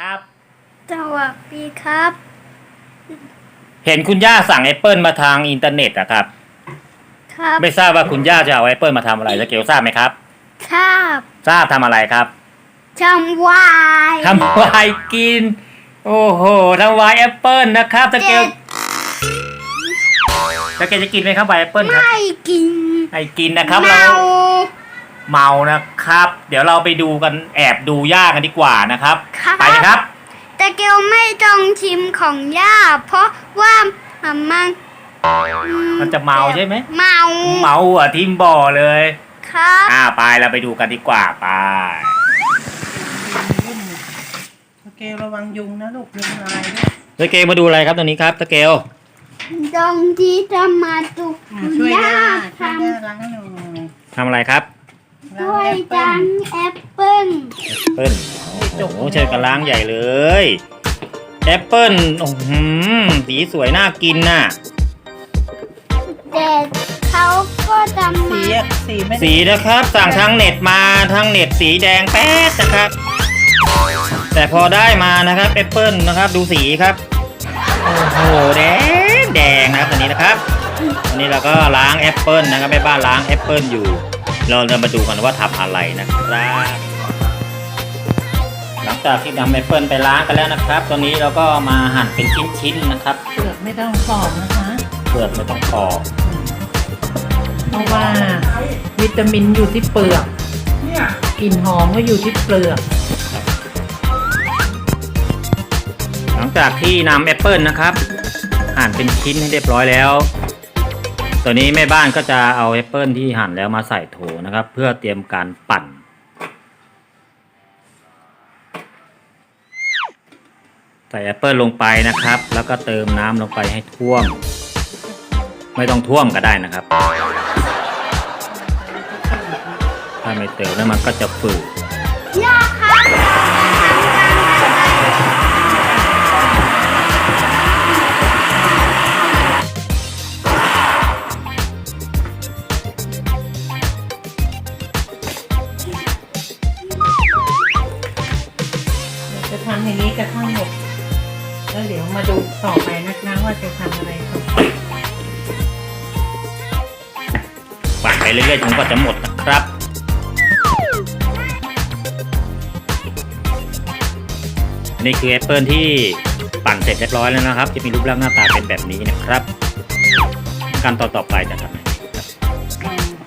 ครับ สวัสดีครับ เห็นคุณย่าสั่งแอปเปิลมาทางอินเทอร์เน็ตอะครับ ครับไม่ทราบว่าคุณย่าจะเอาแอปเปิลมาทำอะไรสเกลทราบไหมครับ ครับทราบทำอะไรครับจำวายทำไวายกิน โอ้โหทำไวายแอปเปิลนะครับสเกลเจ็ดสเกลจะกินไหมครับไวายแอปเปิลครับไม่กินให้กินนะครับเมาเรา เมานะครับ เดี๋ยวเราไปดูกันแอบดูย่ากันดีกว่านะครับ ครับ ไปเลยครับ แต่เกลไม่ต้องชิมของย่า เพราะว่ามันมันจะเมาใช่ไหม เมาเมาอะทิมบ่อเลย ครับอ่าไปเราไปดูกันดีกว่าไปโอเคระวังยุงนะลูกยุงลายด้วยสเกลมาดูอะไรครับตอนนี้ครับสเกลตรงที่จะมาดูอะช่วยย่าย่าทช่วยย่าล้างหน่อยทำอะไรครับำล้าด้งวยแอปเปิ้จัลงแอปเปิ้ลเปิ้ลโอ้โหเชิญกันล้างใหญ่เลยแอปเปิ้ลโอ้โหสีสวยน่ากินน่ะ แต่เขาก็จะสีมาอะสีไม่ได้สีนะครับ สั่งทางเน็ตมาทางเน็ตสีแดงแป๊ดนะครับ แต่พอได้มานะครับแอปเปิ้ลนะครับ ดูสีครับ โอ้โหแดงแดงนะครับอันนี้นะครับอันนี้เราก็ล้างแอปเปิ้ลนะครับแม่บ้านล้างแอปเปิ้ลอยู่ เราจะมาดูกันว่าทำอะไรนะครับหลังจากที่นำแอปเปิลไปล้างกันแล้วนะครับ ตอนนี้เราก็มาหั่นเป็นชิ้นๆนะครับเปลือกไม่ต้องปอกนะคะเปลือกไม่ต้องปอกเพราะว่าวิตามินอยู่ที่เปลือกกลิ่นหอมก็อยู่ที่เปลือก หลังจากที่นำแอปเปิลนะครับ หั่นเป็นชิ้นให้เรียบร้อยแล้ว ตอนนี้แม่บ้านก็จะเอาแอปเปิลที่หั่นแล้วมาใส่โถนะครับ เพื่อเตรียมการปั่น ใส่แอปเปิลลงไปนะครับ แล้วก็เติมน้ำลงไปให้ท่วม ไม่ต้องท่วมก็ได้นะครับ ถ้าไม่เติมแล้วมันก็จะฝืด ทำอย่างนี้กระทั่งหมดแล้วเดี๋ยวมาดูต่อไปนะคะว่าจะทำอะไรต่อปั่นไปเรื่อยๆจนกว่าจะหมดนะครับอันนี้คือแอปเปิลที่ปั่นเสร็จเรียบร้อยแล้วนะครับ จะมีรูปร่างหน้าตาเป็นแบบนี้นะครับขั้นตอนต่อไปจะทำยังไงครับเอา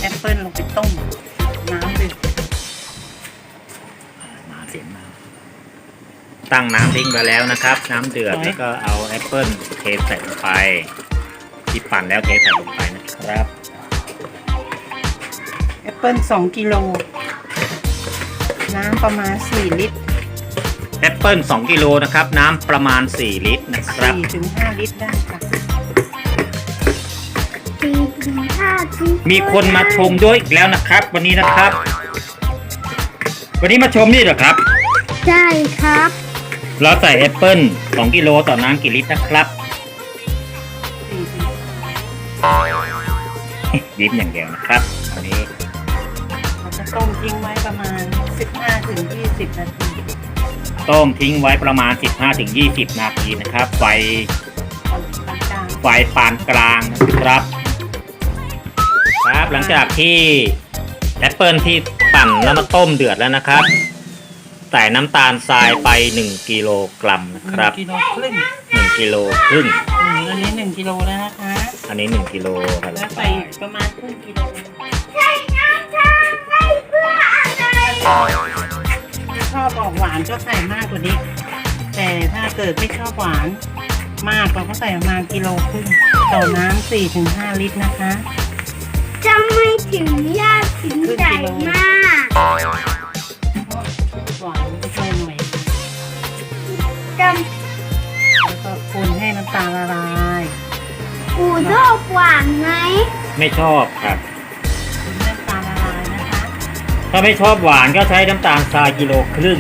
แอปเปิลลงไปต้มน้ำดื่มมาเสียงมา ตั้งน้ำทิ้งไปแล้วนะครับ น้ำเดือดแล้วก็เอาแอปเปิลเทใส่ลงไป ที่ปั่นแล้วเทใส่ลงไปนะครับแอปเปิลสองกิโลน้ำประมาณสี่ลิตรแอปเปิล2กิโลนะครับ น้ำประมาณ 4 ลิตรนะครับสี่ถึงห้าลิตรได้ค่ะสี่ถึงห้าทีมีคนมาชมด้วยอีกแล้วนะครับ วันนี้นะครับ วันนี้มาชมนี่เหรอครับ ใช่ครับ เราใส่แอปเปิล2กิโลต่อน้ำกี่ลิตรนะครับสี่ถึงยิ้มอย่างเดียวนะครับอันนี้เราจะต้มทิ้งไว้ประมาณสิบห้าถึงยี่สิบนาที ต้มทิ้งไว้ประมาณ 15-20 นาทีนะครับ ไฟกลางไฟปานกลางนะครับ ครับหลังจากที่แอปเปิลที่ปั่นแล้วมาต้มเดือดแล้วนะครับ ใส่น้ำตาลทรายไป 1กิโลกรัมนะๆครับ กิโลครึ่ง1กิโลครึ่ง อืมอันนี้หนึ่งกิโลแล้วนะคะ อันนี้ 1กิโลครับแล้วใส่อีกประมาณครึ่งกิโลใช่น้ำชาให้เพื่ออะไรถ้าชอบออกหวานก็ใส่มากกว่านี้ แต่ถ้าเกิดไม่ชอบหวานมากเราก็ใส่ประมาณกิโลครึ่งต่อน้ำสี่ถึงห้าลิตรนะคะ จะไม่ถึงยากถึงใจมาก จะแล้วก็คนให้น้ำตาลละลายปูชอบหวานไหมไม่ชอบครับ คนให้น้ำตาลละลายนะคะถ้าไม่ชอบหวานก็ใช้น้ำตาลทรายกิโลครึ่ง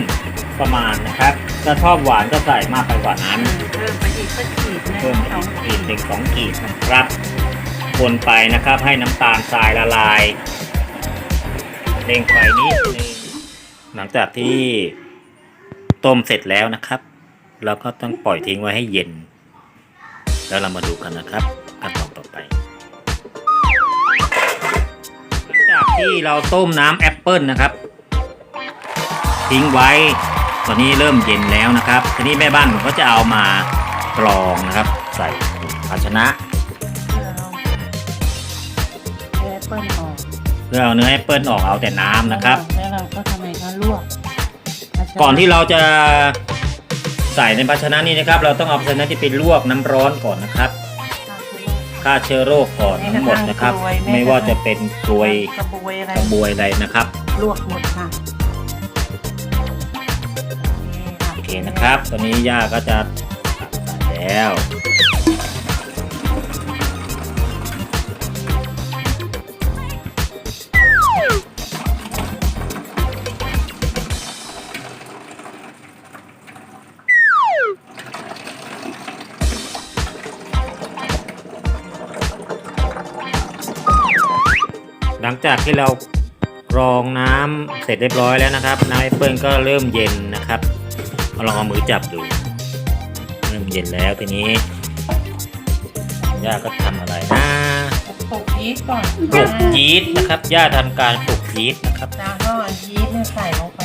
ประมาณนะครับถ้าชอบหวานก็ใส่มากไปกว่านั้นเพิ่มไปอีกสักขีดนะเพิ่มสองอีขีกดหนึ่งสองขีดนะครับ คนไปนะครับให้น้ำตาลทรายละลายเร่งไฟนิดนึงหลังจากที่ต้มเสร็จแล้วนะครับ เราก็ต้องปล่อยทิ้งไว้ให้เย็น แล้วเรามาดูกันนะครับขั้นตอนต่อไปหลังจากที่เราต้มน้ำแอปเปิลนะครับ ทิ้งไว้ ตอนนี้เริ่มเย็นแล้วนะครับ ทีนี้แม่บ้านผมก็จะเอามากรองนะครับ ใส่ภาชนะเพื่อเอาแอปเปิ้ลออกเพื่อเอาเนื้อแอปเปิลออกเอาแต่น้ำนะครับ แล้วเราก็ทำไมคะลวกก่อนที่เราจะ ใส่ในภาชนะนี้นะครับ เราต้องเอาภาชนะที่เป็นลวกน้ำร้อนก่อนนะครับฆ่าเชื้อโรคก่อนทั้งหมดนะครับ ไม่ว่าจะเป็นกลวยกระบวยอะไรกระบวยอะไรนะครับ ลวกหมดค่ะโอเคนะครับ ตอนนี้ย่าก็จะตักใส่แล้ว หลังจากที่เรากรองน้ำเสร็จเรียบร้อยแล้วนะครับ น้ำแอปเปิลก็เริ่มเย็นนะครับเอาลองเอามือจับดู เริ่มเย็นแล้วทีนี้ย่าก็ทำอะไรนะปลุกยีสต์ก่อนปลุกยีสต์นะครับย่าทำการปลุกยีสต์นะครับแล้วก็ยีสต์เนี่ยใส่ลงไป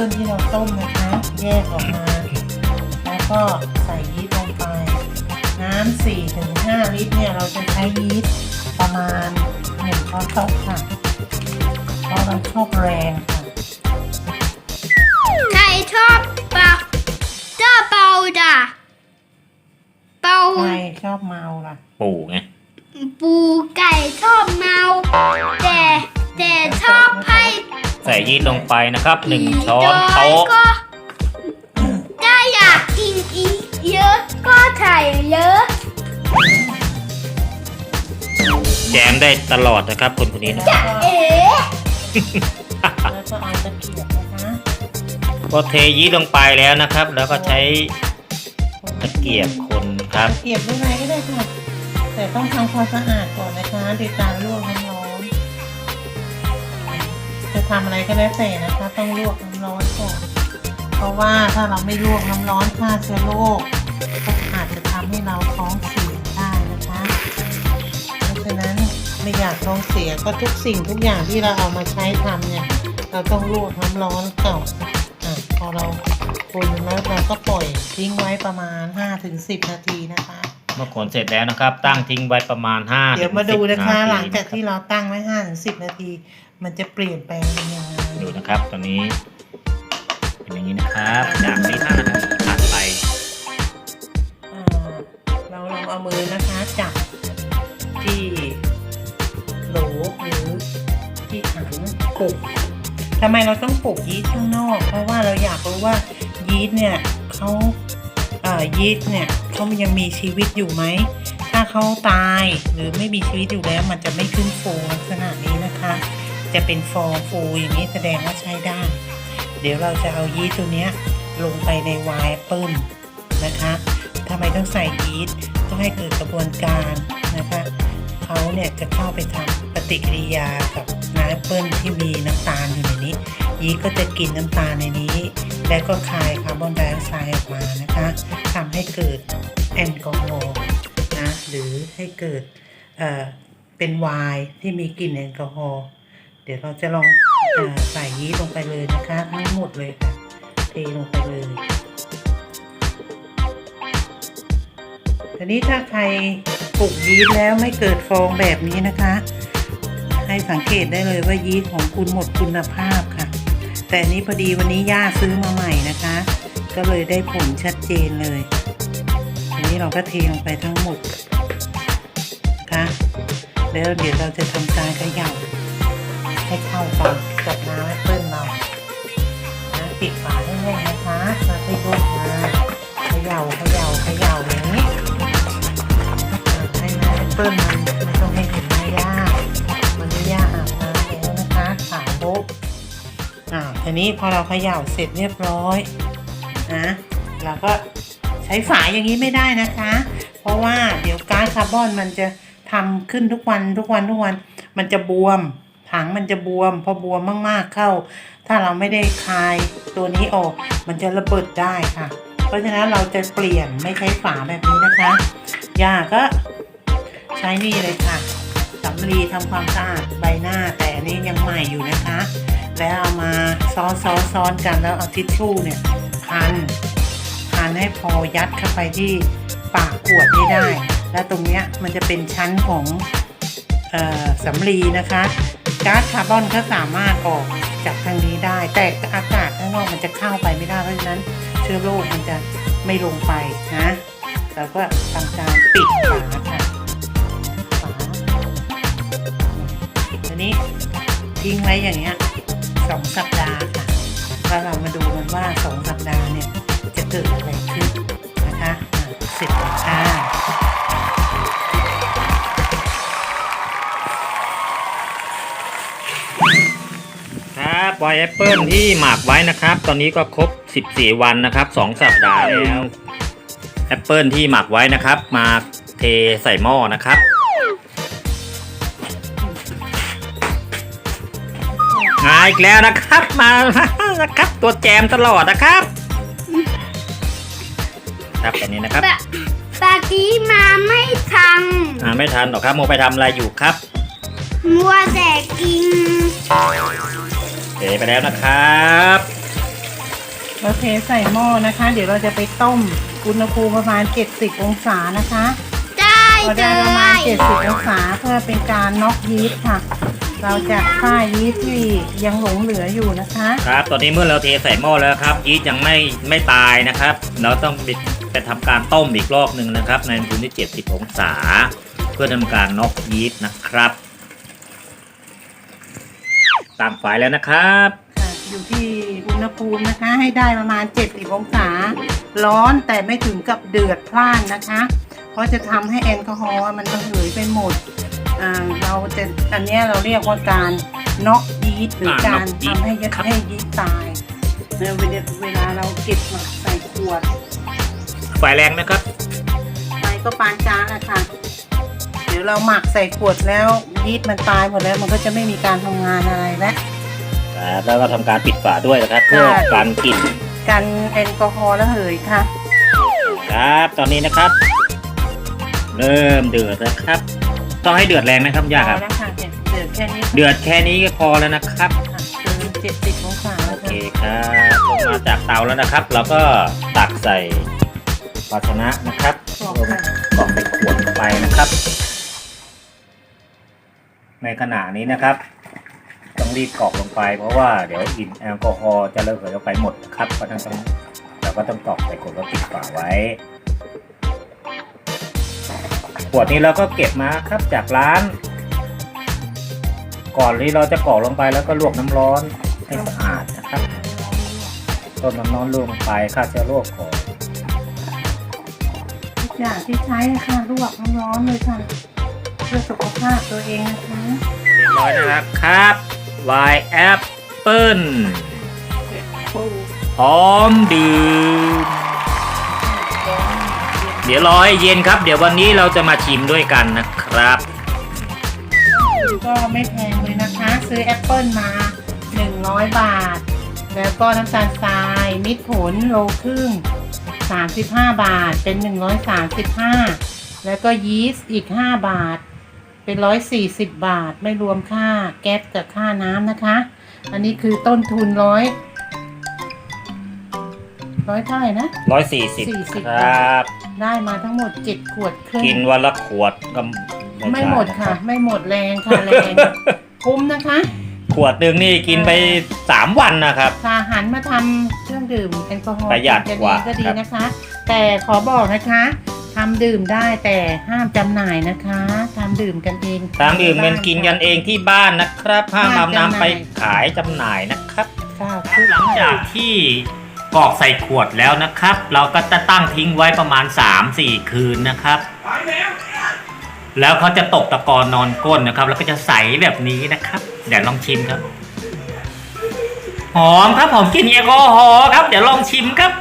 ปเปิ้ลที่เราต้มนะคะ แยกออกมา แล้วก็ใส่ยีสต์ลงไป น้ำสี่ถึงห้าลิตรเนี่ยเราจะใช้ยีสต์ประมาณหนึ่งช้อนโต๊ะค่ะ เพราะเราชอบแรงค่ะ ใครชอบเปล่าชอบเบาจ้ะเบาใครชอบเมาล่ะ ปู่ไง ปูไก่ชอบเมา แต่แต่ชอบให้ ใส่ยีสต์ลงไปนะครับหนึ่งช้อนโต๊ะก็ถ้าอยากกินอีกเยอะก็ใส่เยอะ แจมได้ตลอดนะครับคนคนนี้นะเอ๋แล้วก็เอาตะเกียบนะคะพอเทยีสต์ลงไปแล้วนะครับ แล้วก็ใช้ตะเกียบคนครับ ตะเกียบด้วยอะไรก็ได้ค่ะ แต่ต้องทำความสะอาดก่อนนะคะโดยการลวกน้ำร้อน จะทำอะไรก็แล้วแต่นะคะ ต้องลวกน้ำร้อนก่อนเพราะว่าถ้าเราไม่ลวกน้ำร้อนฆ่าเชื้อโรคก็อาจจะทำให้เราท้องเสียได้นะคะ เพราะฉะนั้นไม่อยากท้องเสียก็ทุกสิ่งทุกอย่างที่เราเอามาใช้ทำเนี่ย เราต้องลวกน้ำร้อนก่อนอะพอเราคนแล้วเราก็ปล่อยทิ้งไว้ประมาณ 5-10 นาทีนะคะ เมื่อขนเสร็จแล้วนะครับ ตั้งทิ้งไว้ประมาณ5เดี๋ยวมาดูนะคะ หลังจากที่เราเราตั้งไว้5-10 นาที มันจะเปลี่ยนแปลงเป็นยังไงดูนะครับ ตอนนี้เป็นอย่างนี้นะครับจากที่ห้านาทีผ่านไปอ่าเราลองเอามือนะคะจับที่โหลหรือที่ถังปลุกทำไมเราต้องปลุกยีสต์ข้างนอก เพราะว่าเราอยากรู้ว่ายีสต์เนี่ยเขาเอ่อยีสต์เนี่ยเขายังมีชีวิตอยู่ไหม ถ้าเขาตายหรือไม่มีชีวิตอยู่แล้ว มันจะไม่ขึ้นฟูลักษณะนี้นะคะ จะเป็นฟองฟูอย่างนี้แสดงว่าใช้ได้ เดี๋ยวเราจะเอายีสต์ตัวนี้ลงไปในไวน์แอปเปิลนะคะทำไมต้องใส่ยีสต์ก็ให้เกิดกระบวนการนะคะเขาเนี่ยจะเข้าไปทำปฏิกิริยากับน้ำแอปเปิลที่มีน้ำตาลอยู่ในนี้ ยีสต์ก็จะกินน้ำตาลในนี้ และก็คายคาร์บอนไดออกไซด์ออกมานะคะทำให้เกิดแอลกอฮอล์นะหรือให้เกิดเอ่อเป็นไวน์ที่มีกลิ่นแอลกอฮอล์ ดี๋ยวเราจะลองอใส่ยีสต์ลงไปเลยนะคะทั้งหมดเลยค่ะเทลงไปเลยทีนี้ถ้าใครปลูกยีสต์แล้วไม่เกิดฟองแบบนี้นะคะ ให้สังเกตได้เลยว่ายีสต์ของคุณหมดคุณภาพค่ะ แต่นี้พอดีวันนี้ย่าซื้อมาใหม่นะคะ ก็เลยได้ผลชัดเจนเลยทีนี้เราก็เทลงไปทั้งหมดนะคะแล้วเดี๋ยวเราจะทำการขย่ ให้เข้ากันกับน้ำแอปเปิ้ลเรานะปิดฝาให้แน่นนะคะแล้วก็ยกมาเขย่าเขย่าเขย่าอย่างนี้ให้น้ำแอปเปิ้ลมันไม่ต้องให้เห็นหน้าย่ามันจะย่าอาบน้ำแล้วนะคะขาวโบ๊ะอ่าทีนี้พอเราเขย่าเสร็จเรียบร้อยนะเราก็ใช้ช้ฝาอย่างนี้ไม่ได้นะคะ เพราะว่าเดี๋ยวก๊าซคาร์บอนมันจะทำขึ้นทุกวันทุกวันทุกวัน มันจะบวม ถังมันจะบวม พอบวมมากๆเข้า ถ้าเราไม่ได้คลายตัวนี้ออก มันจะระเบิดได้ค่ะ เพราะฉะนั้นเราจะเปลี่ยนไม่ใช้ฝาแบบนี้นะคะยาก็ใช้นี่เลยค่ะสำลีทำความสะอาดใบหน้า แต่อันนี้ยังใหม่อยู่นะคะ แล้วเอามาซ้อนซ้อนซ้อนกันแล้วเอาทิชชู่เนี่ยพันพันให้พอยัดเข้าไปที่ปากขวดนี้ได้ แล้วตรงเนี้ยมันจะเป็นชั้นของออสำลีนะคะ ก๊าซคาร์บอนก็สามารถออกจากทางนี้ได้ แต่อากาศข้างนอกมันจะเข้าไปไม่ได้เพราะฉะนั้นเชื้อโรคมันจะไม่ลงไปนะเราก็ทำการปิดฝาค่ะฝาอันนี้ทิ้งไว้อย่างเงี้ยสองสัปดาห์ค่ะแล้วเรามาดูกันว่าสองสัปดาห์เนี่ยจะเกิดอะไรขึ้นนะคะอะเสร็จแล้วค่ะ ไวน์แอปเปิลที่หมักไว้นะครับ ตอนนี้ก็ครบ 14 วันนะครับ 2 สัปดาห์แล้วแอปเปิลที่หมักไว้นะครับ มาเทใส่หม้อนะครับมาอีกแล้วนะครับมานะครับตัวแจมตลอดนะครับครับตอนนี้นะครับปะปากี้มาไม่ทันอ่าไม่ทันหรอกครับโมไปทำอะไรอยู่ครับ มัวแต่กิน เทไปแล้วนะครับเราเทใส่หม้อนะคะ เดี๋ยวเราจะไปต้มอุณหภูมิประมาณ 70 องศานะคะได้พอเลได้ประมาณ ย70 องศาเพื่อเป็นการน็อกยีสต์ค่ะ เราจะฆ่ายีสต์ที่ยังหลงเหลืออยู่นะคะ ครับ ตอนนี้เมื่อเราเทใส่หม้อแล้วครับยีสต์ยังไม่ไม่ตายนะครับ เราต้องไปไปทำการต้มอีกรอบหนึ่งนะครับ ในอุณหภูมิที่ 70 องศา เพื่อทำการน็อกยีสต์นะครับ ตั้งไฟแล้วนะครับ ค่ะอยู่ที่อุณหภูมินะคะ ให้ได้ประมาณ 70 องศา ร้อนแต่ไม่ถึงกับเดือดพล่านนะคะ เพราะจะทำให้แอลกอฮอล์มันระเหยไปหมดอ่าเราจะอันเนี้ยเราเรียกว่าการน็อกยีสต์หรืออ่าการ knock yeast ทำให้ยครับ ให้ยีสต์ตายเนยเวลาเวลาเราเก็บมาใส่ขวด ไฟแรงนะครับ ไฟก็ปานกลางอะค่ะ เดี๋ยวเราหมักใส่ขวดแล้วยีสต์มันตายหมดแล้ว มันก็จะไม่มีการทำงานอะไรแล้ว ครับแล้วก็ทำการปิดฝาด้วยนะครับ เพื่อการกลิ่นกันแอลกอฮอล์ระเหยค่ะ ครับ ตอนนี้นะครับ เริ่มเดือดแล้วครับ ต้องให้เดือดแรงไหมครับย่าพคอรับแล้วค่ะเดือดแค่นี้เดือดแค่นี้ก็พอแล้วนะครับ ค่ะคือเจ็ดสิบองศาโอแล้วเคค่ะครับลงมาจากเตาแล้วนะครับ เราก็ตักใส่ภาชนะนะครับกรอกลงค่ะกรอกใส่ขวดลงไปนะครับ ในขณะนี้นะครับ ต้องรีบกรอกลงไปเพราะว่าเดี๋ยวกลิ่นแอลกอฮอล์จะระเหยออกไปหมดนะครับเพราะฉะนั้นต้องเราก็ต้องกรอกใส่ขวดแล้วปิดฝาไว้ขวดนี้เราก็เก็บมาครับจากร้าน ก่อนที่เราจะกรอกลงไปแล้วก็ลวกน้ำร้อนให้สะอาดนะครับต้มน้ำร้อนลงไปฆ่าเชื้อโรคก่อนทุกอย่างที่ใช้ค่ะลวกน้ำร้อนเลยค่ะ พื่อสุขภาพตัวเองนะคะเรียบร้อยนะครับไวน์แอปเปิ้ลพร้อมดื่มเดี๋ยวรอให้เย็นครับ เดี๋ยววันนี้เราจะมาชิมด้วยกันนะครับ ก็ไม่แพงเลยนะคะ ซื้อแอปเปิลมา 100 บาท แล้วก็น้ำตาลทรายมิตรผลโลครึ่ง 35 บาทเป็น 135 แล้วก็ยีสต์อีก 5 บาท เป็น140บาทไม่รวมค่าแก๊สกับค่าน้ำนะคะ อันนี้คือต้นทุนร้อยร้อยเท่าไหร่นะ140 40ครับ ได้มาทั้งหมด7ขวดครึ่งกินวันละขวดก็ไม่หมดค่ะใช่นรับไม่หมดแรงค่ะแรงคุ้มนะคะ ขวดหนึ่งนี่กินไป3วันนะครับ ค่ะหันมาทำเครื่องดื่มแอลกอฮอล์ประหยัดกันกว่าเองก็ดีครับนะคะ แต่ขอบอกนะคะ ทำดื่มได้แต่ห้ามจำหน่ายนะคะทำดื่มกันเองตามอื่นมันกินกันเองที่บ้านนะครับห้ามห้ามนำจำหน่ายนำไปขายจำหน่ายนะครับ ค่ะหลังจากที่กรอกใส่ขวดแล้วนะครับ เราก็จะตั้งทิ้งไว้ประมาณ 3-4 คืนนะครับ แล้วเขาจะตกตะกอนนอนก้นนะครับ แล้วก็จะใสแบบนี้นะครับ เดี๋ยวลองชิมครับหอมครับหอมกลิ่นแอลกอฮอล์ครับ เดี๋ยวลองชิมครับ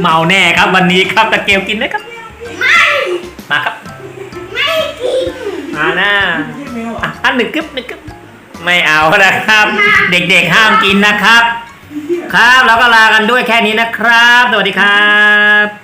เมาแน่ครับวันนี้ครับตะเกียวกินไหมครับ ไม่ มาครับ ไม่กิน มาหน้าอะอันหนึ่งกึ๊บหนึ่งกึ๊บไม่เอานะครับ เด็กๆห้ามกินนะครับ ครับแล้วก็ลากันด้วยแค่นี้นะครับ สวัสดีครับ